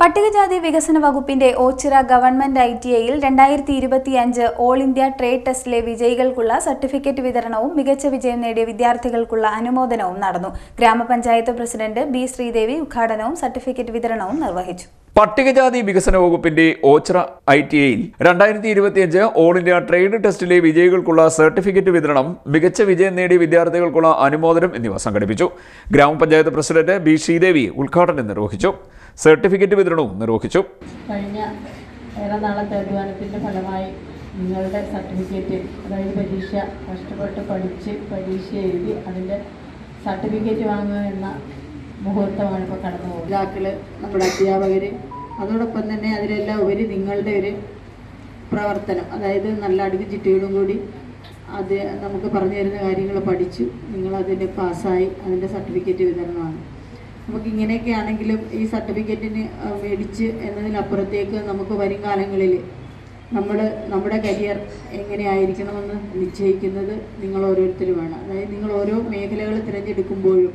പട്ടികജാതി വികസന വകുപ്പിന്റെ ഓച്ചിറ ഗവൺമെന്റ് ഐ ടി ഐയിൽ രണ്ടായിരത്തി ഇരുപത്തിയഞ്ച് ഓൾ ഇന്ത്യ ട്രേഡ് ടെസ്റ്റിലെ വിജയികൾക്കുള്ള സർട്ടിഫിക്കറ്റ് വിതരണവും മികച്ച വിജയം നേടിയ വിദ്യാർത്ഥികൾക്കുള്ള അനുമോദനവും നടന്നു. ഗ്രാമപഞ്ചായത്ത് പ്രസിഡന്റ് ബി ശ്രീദേവി ഉദ്ഘാടനവും സർട്ടിഫിക്കറ്റ് വിതരണവും നിർവഹിച്ചു. പട്ടികജാതി വികസന വകുപ്പിന്റെ ഓച്ചിറ ഐ ടി ഐയിൽ രണ്ടായിരത്തി ഇരുപത്തിയഞ്ച് ഓൾ ഇന്ത്യ ട്രേഡ് ടെസ്റ്റിലെ വിജയികൾക്കുള്ള സർട്ടിഫിക്കറ്റ് വിതരണം മികച്ച വിജയം നേടിയ വിദ്യാർത്ഥികൾക്കുള്ള അനുമോദനം എന്നിവ സംഘടിപ്പിച്ചു. ഗ്രാമപഞ്ചായത്ത് പ്രസിഡന്റ് ബി ശ്രീദേവി ഉദ്ഘാടനം നിർവഹിച്ചു. സർട്ടിഫിക്കറ്റ് വിതരണവും നിർവഹിച്ചു. കഴിഞ്ഞ ഏറെ നാളത്തെ അധ്വാനത്തിന്റെ ഫലമായി നിങ്ങളുടെ സർട്ടിഫിക്കറ്റ് അതായത് പരീക്ഷ കഷ്ടപ്പെട്ട് പഠിച്ച് പരീക്ഷ എഴുതി അതിന്റെ സർട്ടിഫിക്കറ്റ് വാങ്ങുക എന്ന മുഹൂർത്തമാണ് ഇപ്പോൾ കടന്നു പോകുന്നത്. ഇതാക്കൾ നമ്മുടെ അധ്യാപകർ അതോടൊപ്പം തന്നെ അതിലെല്ലാം ഉപരി നിങ്ങളുടെ ഒരു പ്രവർത്തനം അതായത് നല്ല അടുക്ക് ചിട്ടികളും കൂടി അത് നമുക്ക് പറഞ്ഞു തരുന്ന കാര്യങ്ങൾ പഠിച്ചു നിങ്ങൾ അതിന്റെ പാസ്സായി അതിന്റെ സർട്ടിഫിക്കറ്റ് വിതരണമാണ്. നമുക്ക് ഇങ്ങനെയൊക്കെ ആണെങ്കിലും ഈ സർട്ടിഫിക്കറ്റിന് മേടിച്ച് എന്നതിനപ്പുറത്തേക്ക് നമുക്ക് വരും കാലങ്ങളിൽ നമ്മൾ നമ്മുടെ കരിയർ എങ്ങനെയായിരിക്കണമെന്ന് നിശ്ചയിക്കുന്നത് നിങ്ങൾ ഓരോരുത്തരുമാണ് അതായത് നിങ്ങൾ ഓരോ മേഖലകൾ തിരഞ്ഞെടുക്കുമ്പോഴും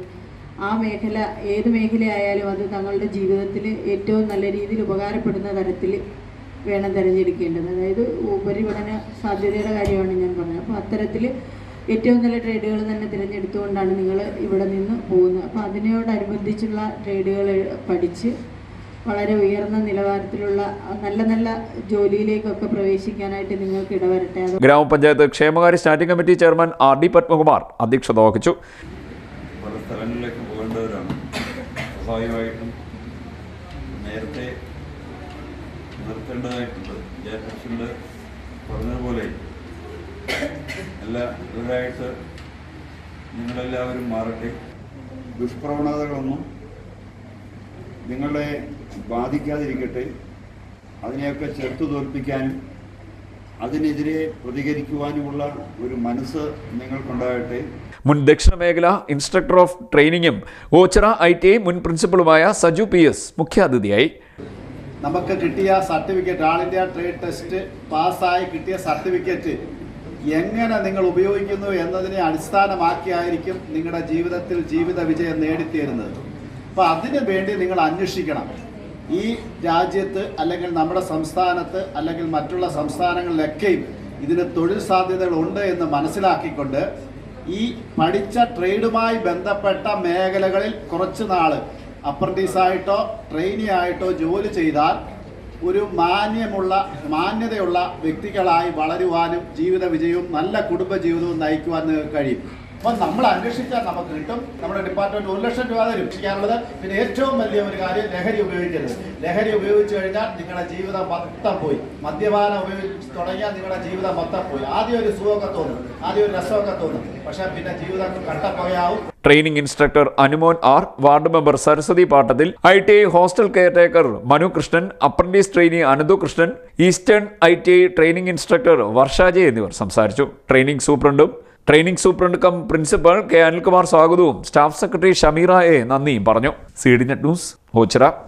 ആ മേഖല ഏത് മേഖലയായാലും അത് തങ്ങളുടെ ജീവിതത്തിൽ ഏറ്റവും നല്ല രീതിയിൽ ഉപകാരപ്പെടുന്ന തരത്തിൽ വേണം തിരഞ്ഞെടുക്കേണ്ടത്. അതായത് ഉപരിപഠന സാധ്യതയുടെ കാര്യമാണ് ഞാൻ പറഞ്ഞത്. അപ്പോൾ അത്തരത്തിൽ ഏറ്റവും നല്ല ട്രേഡുകൾ തന്നെ തിരഞ്ഞെടുത്തുകൊണ്ടാണ് നിങ്ങൾ ഇവിടെ നിന്ന് പോകുന്നത്. അപ്പോൾ അതിനോടനുബന്ധിച്ചുള്ള ട്രേഡുകൾ പഠിച്ച് വളരെ ഉയർന്ന നിലവാരത്തിലുള്ള നല്ല നല്ല ജോലിയിലേക്കൊക്കെ പ്രവേശിക്കാനായിട്ട് നിങ്ങൾക്ക് ഇടവരട്ടെ. ഗ്രാമപഞ്ചായത്ത് ക്ഷേമകാര്യ standing committee chairman R D Padmakumar അധ്യക്ഷത വഹിച്ചു. പല സ്ഥലങ്ങളിലേക്ക് പോകേണ്ടവരാണ്. സ്വാഭാവികമായിട്ടും നേരത്തെ നിർത്തേണ്ടതായിട്ടുണ്ട്. ജയപ്രസിഡന്റ് പറഞ്ഞതുപോലെ എല്ലാ നിങ്ങളെല്ലാവരും മാറട്ടെ. ദുഷ്പ്രവണതകളൊന്നും നിങ്ങളെ ബാധിക്കാതിരിക്കട്ടെ. അതിനെയൊക്കെ ചെറുത്തു തോൽപ്പിക്കാനും അതിനെതിരെ പ്രതികരിക്കുവാനുമുള്ള ഒരു മനസ്സ് നിങ്ങൾക്കുണ്ടാകട്ടെ. മുൻ ദക്ഷിണ മേഖല ഇൻസ്ട്രക്ടർ ഓഫ് ട്രെയിനിങ്ങും ഓച്ചറ ഐ ടി ഐ മുൻ പ്രിൻസിപ്പളുമായ സജു പി എസ് മുഖ്യാതിഥിയായി. നമുക്ക് കിട്ടിയ certificate all India trade test പാസ്സായി കിട്ടിയ സർട്ടിഫിക്കറ്റ് എങ്ങനെ നിങ്ങൾ ഉപയോഗിക്കുന്നു എന്നതിനെ അടിസ്ഥാനമാക്കിയായിരിക്കും നിങ്ങളുടെ ജീവിതത്തിൽ ജീവിത വിജയം നേടിത്തീരുന്നത്. അപ്പോൾ അതിനു വേണ്ടി നിങ്ങൾ അന്വേഷിക്കണം. ഈ രാജ്യത്ത് അല്ലെങ്കിൽ നമ്മുടെ സംസ്ഥാനത്ത് അല്ലെങ്കിൽ മറ്റുള്ള സംസ്ഥാനങ്ങളിലൊക്കെയും ഇതിന് തൊഴിൽ സാധ്യതകൾ ഉണ്ട് എന്ന് മനസ്സിലാക്കിക്കൊണ്ട് ഈ പഠിച്ച ട്രേഡുമായി ബന്ധപ്പെട്ട മേഖലകളിൽ കുറച്ച് നാൾ അപ്രന്റീസായിട്ടോ ട്രെയിനി ആയിട്ടോ ജോലി ചെയ്താൽ ഒരു മാന്യമുള്ള മാന്യതയുള്ള വ്യക്തികളായി വളരുവാനും ജീവിത വിജയവും നല്ല കുടുംബ ജീവിതവും നയിക്കുവാൻ കഴിയും. അപ്പം നമ്മൾ അന്വേഷിച്ചാൽ നമുക്ക് കിട്ടും. നമ്മുടെ ഡിപ്പാർട്ട്മെന്റ് ഒരു ലക്ഷം രൂപ രക്ഷിക്കാനുള്ളത് പിന്നെ ഏറ്റവും വലിയ ഒരു കാര്യം ലഹരി ഉപയോഗിക്കരുത്. ലഹരി ഉപയോഗിച്ചു കഴിഞ്ഞാൽ നിങ്ങളുടെ ജീവിതം മൊത്തം പോയി. മദ്യപാനം ഉപയോഗിച്ച് തുടങ്ങിയാൽ നിങ്ങളുടെ ജീവിതം മൊത്തം പോയി. ആദ്യം ഒരു സുഖമൊക്കെ തോന്നും. ആദ്യം ഒരു രസമൊക്കെ തോന്നും. പക്ഷേ പിന്നെ ജീവിതം കണ്ടപ്പോയാവും training instructor Anumon R ward member Saraswathi Pattathil I T I hostel caretaker Manu Krishnan apprentice trainee Ananthu Krishnan eastern I T I training instructor Varsha J എന്നിവർ സംസാരിച്ചു. Training സൂപ്രണ്ടും training superintendent cum principal K Anilkumar സ്വാഗതവും. Staff secretary Shameera A നന്ദിയും പറഞ്ഞു. C D net news Ochira